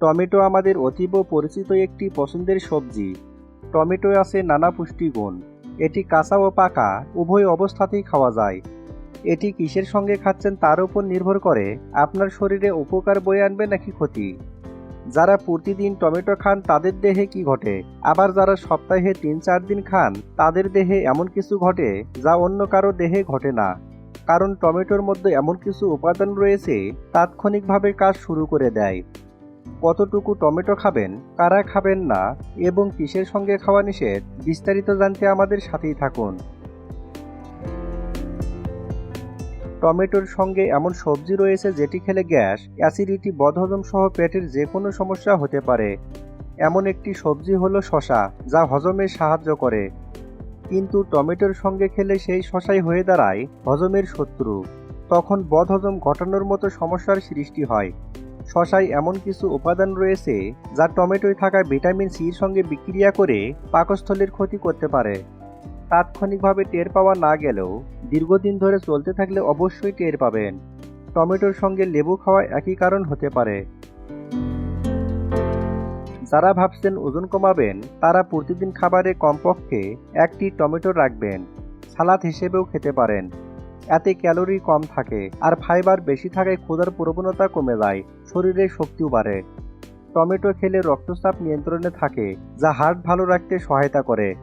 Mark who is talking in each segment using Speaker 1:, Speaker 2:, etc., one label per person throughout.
Speaker 1: Tomato আমাদের অতীব পরিচিত একটি পছন্দের সবজি। টমেটো আছে নানা পুষ্টিগুণ। এটি কাঁচা ও পাকা, উভয় অবস্থাতেই খাওয়া যায়। এটি কিসের সঙ্গে খাচ্ছেন তার উপর নির্ভর করে আপনার শরীরে উপকার বয়ে আনবে নাকি ক্ষতি। যারা প্রতিদিন টমেটো খান তাদের দেহে কি ঘটে? আবার যারা সপ্তাহে তিন চার দিন খান তাদের দেহে এমন কিছু ঘটে যা অন্য কারও দেহে ঘটে না। কারণ টমেটোর মধ্যে এমন কিছু উপাদান রয়েছে, তাৎক্ষণিকভাবে কাজ শুরু করে দেয়। কতটুকু টমেটো খাবেন, কারা খাবেন না, এবং কিসের সঙ্গে খাওয়া নিষেধ, বিস্তারিত জানতে আমাদের সাথেই থাকুন। টমেটোর সঙ্গে এমন সবজি রয়েছে যেটি খেলে গ্যাস, অ্যাসিডিটি, বদহজম সহ পেটের যে কোনো সমস্যা হতে পারে। এমন একটি সবজি হলো শশা, যা হজমে সাহায্য করে। কিন্তু টমেটোর সঙ্গে খেলে সেই শশাই হয়ে দাঁড়ায় হজমের শত্রু। তখন বদহজম ঘটানোর মতো সমস্যার সৃষ্টি হয়। শশায় এমন কিছু উপাদান রয়েছে যা টমেটোয় থাকা ভিটামিন সির সঙ্গে বিক্রিয়া করে পাকস্থলীর ক্ষতি করতে পারে। তাৎক্ষণিকভাবে টের পাওয়া না গেলেও দীর্ঘদিন ধরে চলতে থাকলে অবশ্যই টের পাবেন। টমেটোর সঙ্গে লেবু খাওয়া একই কারণ হতে পারে। যারা ভাবছেন ওজন কমাবেন, তারা প্রতিদিন খাবারে কমপক্ষে একটি টমেটো রাখবেন। সালাদ হিসেবেও খেতে পারেন। এতে ক্যালোরি কম থাকে আর ফাইবার বেশি থাকায় ক্ষুধার প্রবণতা কমে যায়, শরীরে শক্তিও বাড়ে। টমেটো খেলে রক্তচাপ নিয়ন্ত্রণে থাকে, যা হার্ট ভালো রাখতে সহায়তা করে।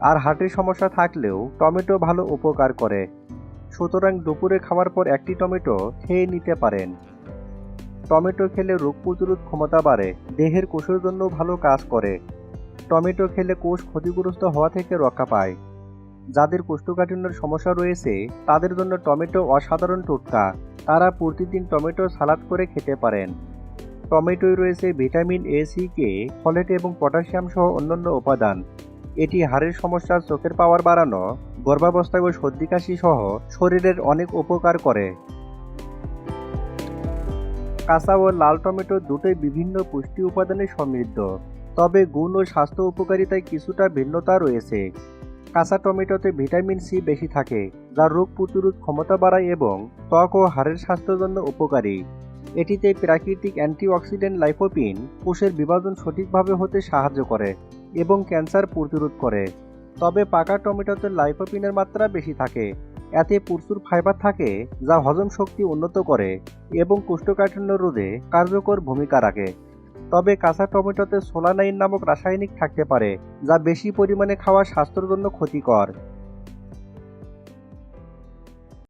Speaker 1: আর হার্টের সমস্যা থাকলেও টমেটো ভালো উপকার করে। সুতরাং দুপুরে খাওয়ার পর একটি টমেটো খেয়ে নিতে পারেন। টমেটো খেলে রোগ প্রতিরোধ ক্ষমতা বাড়ে, দেহের কোষের জন্য ভালো কাজ করে। টমেটো খেলে কোষ ক্ষতিগ্রস্ত হওয়া থেকে রক্ষা পায়। যাদের কোষ্ঠকাঠিন্যের সমস্যা রয়েছে, তাদের জন্য টমেটো অসাধারণ টোটকা। তারা প্রতিদিন টমেটো সালাদ করে খেতে পারেন। টমেটোয় রয়েছে vitamin A, C, K, folate এবং পটাশিয়াম সহ অন্যান্য উপাদান। এটি হাড়ের সমস্যা, চোখের পাওয়ার বাড়ানো গর্ভাবস্থায় ও সর্দি কাশি সহ শরীরের অনেক উপকার করে। কাঁচা ও লাল টমেটো দুটোই বিভিন্ন পুষ্টি উপাদানে সমৃদ্ধ। তবে গুণ ও স্বাস্থ্য উপকারিতায় কিছুটা ভিন্নতা রয়েছে। কাঁচা টমেটোতে ভিটামিন সি বেশি থাকে, যা রোগ প্রতিরোধ ক্ষমতা বাড়ায় এবং ত্বক ও হাড়ের স্বাস্থ্যের জন্য উপকারী। এটিতে প্রাকৃতিক অ্যান্টিঅক্সিডেন্ট লাইফোপিন কোষের বিভাজন সঠিকভাবে হতে সাহায্য করে এবং ক্যান্সার প্রতিরোধ করে। তবে পাকা টমেটোতে লাইফোপিনের মাত্রা বেশি থাকে। এতে প্রচুর ফাইবার থাকে, যা হজম শক্তি উন্নত করে এবং কোষ্ঠকাঠিন্য রোধে কার্যকর ভূমিকা রাখে। তবে কাঁচা টমেটোতে সোলানাইন নামক রাসায়নিক থাকতে পারে, যা বেশি পরিমাণে খাওয়া স্বাস্থ্যের জন্য ক্ষতিকর।